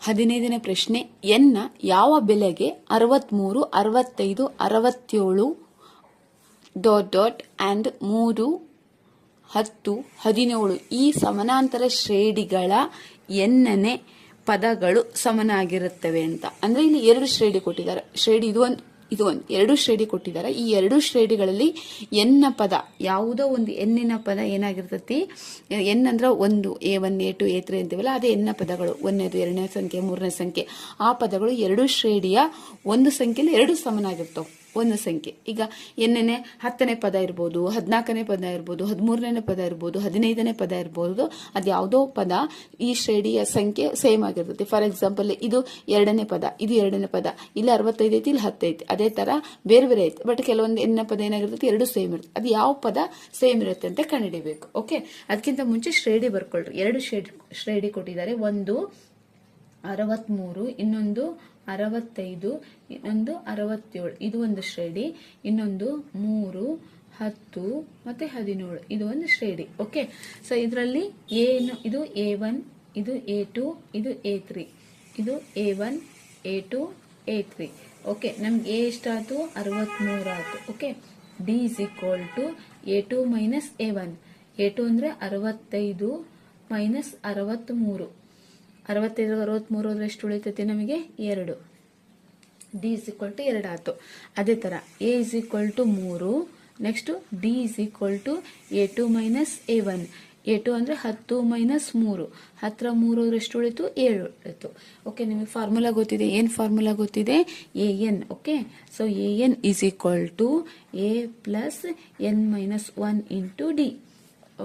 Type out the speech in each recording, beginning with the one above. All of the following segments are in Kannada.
ಹದಿನೈದನೇ ಪ್ರಶ್ನೆ, ಎನ್ನ ಯಾವ ಬೆಲೆಗೆ ಅರವತ್ಮೂರು, ಅರವತ್ತೈದು, ಅರವತ್ತೇಳು ಡಾಟ್ ಡಾಟ್ ಆ್ಯಂಡ್ ಮೂರು ಹತ್ತು ಹದಿನೇಳು ಈ ಸಮಾನಾಂತರ ಶ್ರೇಣಿಗಳ ಎನ್ನನೇ ಪದಗಳು ಸಮನಾಗಿರುತ್ತವೆ ಅಂತ. ಅಂದರೆ ಇಲ್ಲಿ ಎರಡು ಶ್ರೇಣಿ ಕೊಟ್ಟಿದ್ದಾರೆ. ಶ್ರೇಣಿ ಇದು ಒಂದು ಇದು ಒಂದು, ಎರಡು ಶ್ರೇಣಿ ಕೊಟ್ಟಿದ್ದಾರೆ. ಈ ಎರಡು ಶ್ರೇಣಿಗಳಲ್ಲಿ ಎನ್ನ ಪದ, ಯಾವುದೋ ಒಂದು ಎನ್ನಿನ ಪದ ಏನಾಗಿರ್ತತಿ? ಎನ್ ಅಂದ್ರೆ ಒಂದು, A one, A two, A three ಅಂತೀವಲ್ಲ, ಅದೇ ಎನ್ನ ಪದಗಳು, ಒಂದನೇದು ಎರಡನೇ ಸಂಖ್ಯೆ, ಮೂರನೇ ಸಂಖ್ಯೆ. ಆ ಪದಗಳು ಎರಡು ಶ್ರೇಣಿಯ ಒಂದು ಸಂಖ್ಯೆಯಲ್ಲಿ ಎರಡು ಸಮನಾಗಿರ್ತವೆ. ಒಂದು ಸಂಖ್ಯೆ. ಈಗ ಎಣ್ಣೆನೆ ಹತ್ತನೇ ಪದ ಇರ್ಬೋದು, ಹದಿನಾಲ್ಕನೇ ಪದ ಇರ್ಬೋದು, ಹದಿಮೂರನೇ ಪದ ಇರ್ಬೋದು, ಹದಿನೈದನೇ ಪದ ಇರ್ಬೋದು, ಅದು ಯಾವುದೋ ಪದ ಈ ಶ್ರೇಣಿಯ ಸಂಖ್ಯೆ ಸೇಮ್ ಆಗಿರ್ತದೆ. ಫಾರ್ ಎಕ್ಸಾಂಪಲ್ ಇದು ಎರಡನೇ ಪದ, ಇದು ಎರಡನೇ ಪದ, ಇಲ್ಲಿ ಅರವತ್ತೈದು ಐತಿ, ಇಲ್ಲಿ ಹತ್ತೈತಿ ಅದೇ ತರ ಬೇರೆ ಬೇರೆ ಐತಿ. ಬಟ್ ಕೆಲವೊಂದು ಎಣ್ಣೆ ಪದ ಏನಾಗಿರ್ತೈತಿ ಎರಡು ಸೇಮ್ ಇರುತ್ತೆ ಅದು ಯಾವ ಪದ ಸೇಮ್ ಇರುತ್ತೆ ಅಂತ ಕಂಡಿಡಿಬೇಕು ಓಕೆ ಅದಕ್ಕಿಂತ ಮುಂಚೆ ಶ್ರೇಣಿ ಬರ್ಕೊಳ್ರಿ. ಎರಡು ಶ್ರೇಣಿ ಶ್ರೇಣಿ ಕೊಟ್ಟಿದ್ದಾರೆ. ಒಂದು ಅರವತ್ಮೂರು, ಇನ್ನೊಂದು ಅರವತ್ತೈದು, ಇನ್ನೊಂದು ಅರವತ್ತೇಳು. ಇದು ಒಂದು ಶ್ರೇಣಿ, ಇನ್ನೊಂದು ಮೂರು, ಹತ್ತು ಮತ್ತೆ ಹದಿನೇಳು. ಇದು ಒಂದು ಶ್ರೇಣಿ ಓಕೆ ಸೊ ಇದರಲ್ಲಿ ಏನು? ಇದು ಎ ಒನ್ ಇದು ಎ ಟು ಇದು ಎ ತ್ರೀ ಇದು A one A two A three okay ನಮ್ಗೆ ಎ ಎಷ್ಟಾಯ್ತು? ಅರವತ್ಮೂರು ಆಯ್ತು okay D is equal to A two minus A one A two ಅಂದ್ರೆ ಅರವತ್ತೈದು ಮೈನಸ್ ಅರವತ್ತ್ಮೂರು ಅರವತ್ತೈದು ಅರವತ್ತ್ಮೂರು ಹೋದ್ರೆ ಎಷ್ಟು ಉಳಿತೈತಿ ನಮಗೆ ಎರಡು. ಡಿ ಇಸ್ ಈಕ್ವಲ್ ಟು ಎರಡು ಆಯ್ತು. ಅದೇ ಥರ ಎ ಇಸ್ ಈಕ್ವಲ್ ಟು ಮೂರು next D is equal to A two minus A one A two ಅಂದರೆ ಹತ್ತು ಮೈನಸ್ ಮೂರು. ಹತ್ತಿರ ಮೂರು ಎಷ್ಟು ಉಳಿತು, ಏಳು ಉಳಿತು. ಓಕೆ ನಿಮಗೆ ಫಾರ್ಮುಲಾ ಗೊತ್ತಿದೆ. ಏನು ಫಾರ್ಮುಲಾ ಗೊತ್ತಿದೆ? A N okay so A N is equal to A plus N minus one into D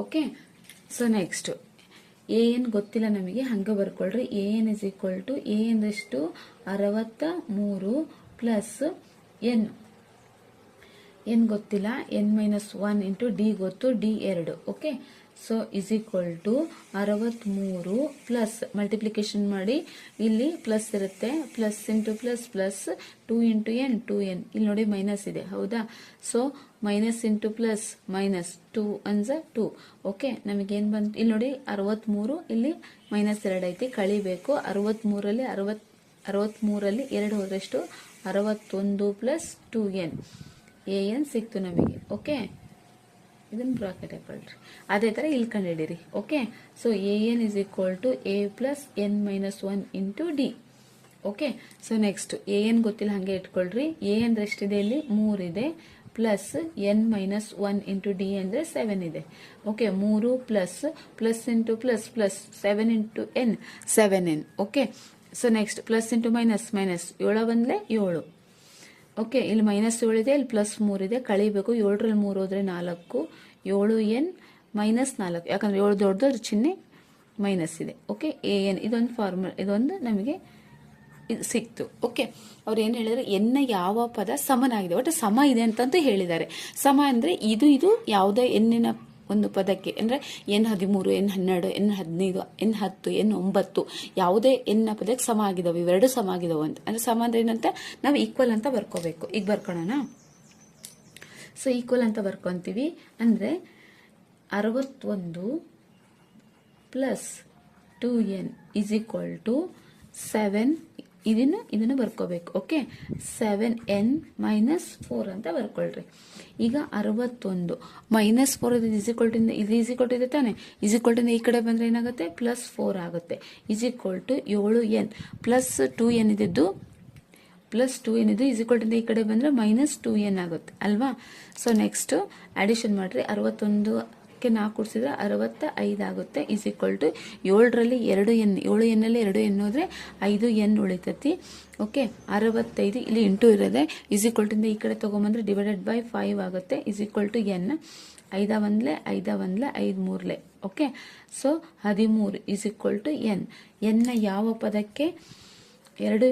okay so next A N ಗೊತ್ತಿಲ್ಲ ನಮಗೆ, ಹಂಗೆ ಬರ್ಕೊಳ್ರಿ. A N is equal to A ಎಷ್ಟು ಅರವತ್ತ ಮೂರು ಪ್ಲಸ್ ಎನ್. ಎನ್ ಗೊತ್ತಿಲ್ಲ? N minus one into D ಗೊತ್ತು, ಡಿ ಎರಡು, okay? So is equal to ಅರವತ್ತ್ಮೂರು ಪ್ಲಸ್ ಮಲ್ಟಿಪ್ಲಿಕೇಶನ್ ಮಾಡಿ, ಇಲ್ಲಿ ಪ್ಲಸ್ ಇರುತ್ತೆ plus into plus plus two into N two N ಇಲ್ಲಿ ನೋಡಿ ಮೈನಸ್ ಇದೆ, ಹೌದಾ? So minus into plus minus two ಅನ್ಸ two okay? ನಮಗೇನು ಬಂತು, ಇಲ್ಲಿ ನೋಡಿ ಅರವತ್ತ್ಮೂರು ಇಲ್ಲಿ ಮೈನಸ್ ಎರಡು ಐತಿ, ಕಳಿಬೇಕು. ಅರವತ್ತ್ಮೂರಲ್ಲಿ ಅರವತ್ ಅರವತ್ತ್ಮೂರಲ್ಲಿ ಎರಡು ಹೋದಷ್ಟು ಅರವತ್ತೊಂದು plus two N A N ಸಿಕ್ತು ನಮಗೆ ಓಕೆ ಇದನ್ನು ಬ್ರಾಕೆಟ್ ಹಾಕೊಳ್ರಿ. ಅದೇ ಥರ ಇಲ್ಲಿ ಕಂಡುಹಿಡೀರಿ okay so A N is equal to A plus N minus one into D okay so next A N ಗೊತ್ತಿಲ್ಲ, ಹಾಗೆ ಇಟ್ಕೊಳ್ರಿ. ಎ ಅಂದ್ರೆ ಎಷ್ಟಿದೆ ಇಲ್ಲಿ ಮೂರಿದೆ plus N minus one into D ಅಂದರೆ ಸೆವೆನ್ ಇದೆ ಓಕೆ ಮೂರು plus plus into plus plus seven into N seven N okay so next plus into minus minus ಏಳು ಬಂದಲೇ ಏಳು. ಓಕೆ ಇಲ್ಲಿ ಮೈನಸ್ ಏಳಿದೆ ಇಲ್ಲಿ ಪ್ಲಸ್ ಮೂರಿದೆ ಕಳಿಬೇಕು, ಏಳರಲ್ಲಿ ಮೂರು ಹೋದ್ರೆ ನಾಲ್ಕು. ಏಳು ಎನ್ ಮೈನಸ್ ನಾಲ್ಕು. ಯಾಕಂದ್ರೆ ಏಳು ದೊಡ್ಡದು ಚಿಹ್ನೆ ಮೈನಸ್ ಇದೆ. ಓಕೆ ಎ ಎನ್ ಇದೊಂದು ಫಾರ್ಮುಲಾ ಇದೊಂದು ನಮಗೆ ಇದು ಸಿಕ್ತು. ಓಕೆ ಅವ್ರು ಏನು ಹೇಳಿದ್ರೆ? ಎನ್ನ ಯಾವ ಪದ ಸಮನಾಗಿದೆ? ಒಟ್ಟು ಸಮ ಇದೆ ಅಂತಂತೂ ಹೇಳಿದ್ದಾರೆ. ಸಮ ಅಂದರೆ ಇದು ಇದು, ಯಾವುದೇ ಎನ್ನಿನ ಒಂದು ಪದಕ್ಕೆ. ಅಂದರೆ ಎನ್ ಹದಿಮೂರು, ಎನ್ ಹನ್ನೆರಡು, ಎನ್ ಹದಿನೈದು, ಎನ್ ಹತ್ತು, ಎನ್ ಒಂಬತ್ತು, ಯಾವುದೇ ಎನ್ನ ಪದಕ್ಕೆ ಸಮ ಆಗಿದಾವೆ ಇವೆರಡು ಸಮ ಆಗಿದಾವೆ ಅಂತ. ಅಂದರೆ ಸಮ ಅಂದ್ರೆ ಏನಂತ? ನಾವು ಈಕ್ವಲ್ ಅಂತ ಬರ್ಕೋಬೇಕು. ಈಗ ಬರ್ಕೊಳ್ಳೋಣ ಸೊ ಈಕ್ವಲ್ ಅಂತ ಬರ್ಕೊಂತೀವಿ. ಅಂದರೆ ಅರವತ್ತೊಂದು plus two N is equal to seven ಇದನ್ನು ಇದನ್ನು ಬರ್ಕೋಬೇಕು okay seven N minus four ಅಂತ ಬರ್ಕೊಳ್ರಿ. ಈಗ ಅರವತ್ತೊಂದು. ಮೈನಸ್ ಫೋರ್ ಇದು ಈಕ್ವಲ್ ಟು ಇದು ಈಸ್ ಈಕ್ವಲ್ ಟು ಇದೆ ತಾನೆ? ಈಸ್ ಈಕ್ವಲ್ ಟು ಈ ಕಡೆ ಬಂದರೆ ಏನಾಗುತ್ತೆ? ಪ್ಲಸ್ ಫೋರ್ ಆಗುತ್ತೆ. ಈಸ್ ಈಕ್ವಲ್ ಟು ಏಳು ಎನ್ ಪ್ಲಸ್ ಟು ಎನ್ ಇದ್ದಿದ್ದು ಪ್ಲಸ್ ಟು ಏನಿದು ಈಸ್ ಈಕ್ವಲ್ ಟು ಈ ಕಡೆ ಬಂದರೆ ಮೈನಸ್ ಟು ಎನ್ ಆಗುತ್ತೆ, ಅಲ್ವಾ? ಸೊ ನೆಕ್ಸ್ಟ್ ಅಡಿಷನ್ ಮಾಡಿರಿ. ಅರವತ್ತೊಂದಕ್ಕೆ ನಾಲ್ಕು ಕೂಡಿಸಿದ್ರೆ ಅರವತ್ತ ಐದು ಆಗುತ್ತೆ. ಈಸ್ ಈಕ್ವಲ್ ಟು ಏಳರಲ್ಲಿ ಎರಡು ಎನ್, ಏಳು ಎನ್ನಲ್ಲಿ ಎರಡು ಎನ್ ಹೋದರೆ ಐದು ಎನ್ ಉಳಿತತಿ. ಓಕೆ ಅರವತ್ತೈದು ಇಲ್ಲಿ ಇಂಟು ಇರೋದೆ. ಈಸ್ ಈಕ್ವಲ್ ಈ ಕಡೆ ತೊಗೊಂಬಂದ್ರೆ ಡಿವೈಡೆಡ್ ಬೈ ಫೈವ್ ಆಗುತ್ತೆ. Is equal to N. ಐದ ಒಂದ್ಲೆ ಐದ ಒಂದ್ಲೆ, ಐದು ಮೂರಲೆ. ಓಕೆ ಸೊ ಹದಿಮೂರು ಈಸ್ ಈಕ್ವಲ್ ಟು ಎನ್. ಎನ್ನ ಯಾವ ಪದಕ್ಕೆ? ಎರಡು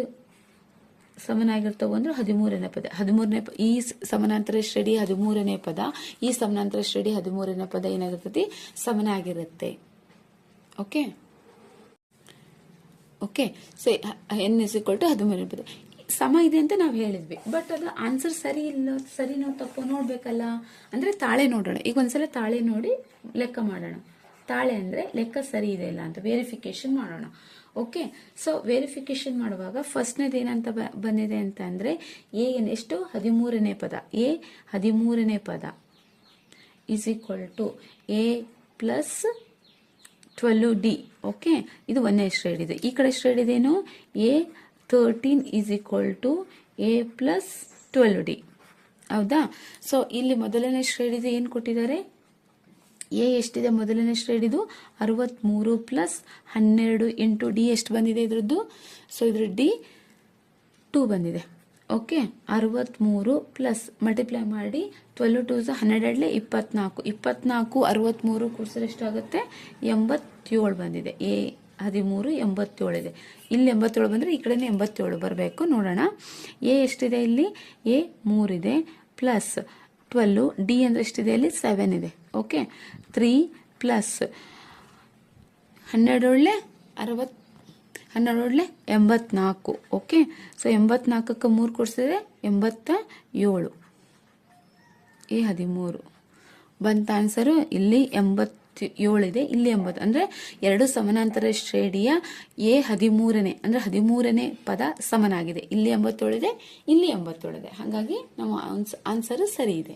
ಸಮನಾಗಿರ್ತವೆ ಅಂದ್ರೆ ಹದಿಮೂರನೇ ಪದ. ಹದಿಮೂರನೇ ಈ ಸಮನಾಂತರ ಶ್ರೇಣಿ ಹದಿಮೂರನೇ ಪದ. ಈ ಸಮನಾಂತರ ಶ್ರೇಡಿ ಹದಿಮೂರನೇ ಪದ ಏನಾಗಿರ್ತೈತಿ? ಸಮನಾಗಿರುತ್ತೆ. Okay? Okay? So N is equal to ಹದಿಮೂರನೇ ಪದ. ಸಮ ಇದೆ ಅಂತ ನಾವು ಹೇಳಿದ್ವಿ. ಬಟ್ ಅದು ಆನ್ಸರ್ ಸರಿ ಇಲ್ಲ ಸರಿನೋ ತಪ್ಪು ನೋಡ್ಬೇಕಲ್ಲ. ಅಂದ್ರೆ ತಾಳೆ ನೋಡೋಣ. ಈಗ ಒಂದ್ಸಲ ತಾಳೆ ನೋಡಿ ಲೆಕ್ಕ ಮಾಡೋಣ. ತಾಳೆ ಅಂದ್ರೆ ಲೆಕ್ಕ ಸರಿ ಇದೆ ಇಲ್ಲ ಅಂತ ವೆರಿಫಿಕೇಶನ್ ಮಾಡೋಣ. ಓಕೆ ಸೊ ವೆರಿಫಿಕೇಶನ್ ಮಾಡುವಾಗ ಫಸ್ಟ್ನೇದು ಏನಂತ ಬಂದಿದೆ ಅಂತ ಅಂದರೆ ಎ ಎಷ್ಟು? ಹದಿಮೂರನೇ ಪದ. ಎ ಹದಿಮೂರನೇ ಪದ is equal to A plus twelve D okay ಇದು ಒಂದನೇ ಇದೆ ಈ ಕಡೆ ಶ್ರೇಡ್ ಇದೇನು A thirteen is equal to A plus twelve D ಹೌದಾ? ಸೊ ಇಲ್ಲಿ ಮೊದಲನೇ ಶ್ರೇಡ್ ಇದೆ ಏನು ಕೊಟ್ಟಿದ್ದಾರೆ? ಎ ಎಷ್ಟಿದೆ ಮೊದಲನೇ ಶ್ರೇಣಿದು? ಅರವತ್ತ್ಮೂರು ಪ್ಲಸ್ ಹನ್ನೆರಡು ಎಂಟು ಡಿ ಎಷ್ಟು ಬಂದಿದೆ ಇದ್ರದ್ದು? ಸೊ ಇದ್ರ ಡಿ ಟೂ ಬಂದಿದೆ. ಓಕೆ ಅರವತ್ತ್ಮೂರು ಪ್ಲಸ್ ಮಲ್ಟಿಪ್ಲೈ ಮಾಡಿ ಟ್ವೆಲ್ ಟು ಸ ಹನ್ನೆರಡಲ್ಲಿ ಇಪ್ಪತ್ನಾಲ್ಕು. ಇಪ್ಪತ್ನಾಲ್ಕು ಅರವತ್ತ್ಮೂರು ಕೂಡಿಸಿದ್ರೆ ಎಷ್ಟಾಗುತ್ತೆ ಎಂಬತ್ತೇಳು ಬಂದಿದೆ. ಎ ಹದಿಮೂರು, ಎಂಬತ್ತೇಳು ಇದೆ. ಇಲ್ಲಿ ಎಂಬತ್ತೇಳು ಬಂದರೆ ಈ ಕಡೆನೇ ಎಂಬತ್ತೇಳು ಬರಬೇಕು. ನೋಡೋಣ. ಎ ಎಷ್ಟಿದೆ ಇಲ್ಲಿ? ಎ ಮೂರಿದೆ ಪ್ಲಸ್ ಟ್ವೆಲ್ಲು ಡಿ ಅಂದರೆ ಎಷ್ಟಿದೆ ಇಲ್ಲಿ? ಸೆವೆನ್ ಇದೆ. ಓಕೆ. ತ್ರೀ ಪ್ಲಸ್ ಹನ್ನೆರಡೊಳ್ಳೆ ಅರವತ್ತು ಹನ್ನೆರಡೊಳ್ಳೆ ಎಂಬತ್ನಾಲ್ಕು. ಓಕೆ. ಸೊ ಎಂಬತ್ನಾಲ್ಕಕ್ಕೆ ಮೂರು ಕೊಡಿಸಿದ್ರೆ ಎಂಬತ್ತ ಏಳು ಎ ಹದಿಮೂರು. ಬಂತ ಆನ್ಸರು ಇಲ್ಲಿ ಎಂಬತ್ತು ಇದೆ, ಇಲ್ಲಿ ಎಂಬತ್ತು. ಅಂದರೆ ಎರಡು ಸಮಾನಾಂತರ ಶ್ರೇಣಿಯ ಎ ಹದಿಮೂರನೇ, ಅಂದರೆ ಹದಿಮೂರನೇ ಪದ ಸಮನಾಗಿದೆ. ಇಲ್ಲಿ ಎಂಬತ್ತೇಳಿದೆ ಇಲ್ಲಿ ಎಂಬತ್ತೇಳಿದೆ ಹಾಗಾಗಿ ನಮ್ಮ ಆನ್ಸರ್ ಸರಿ ಇದೆ.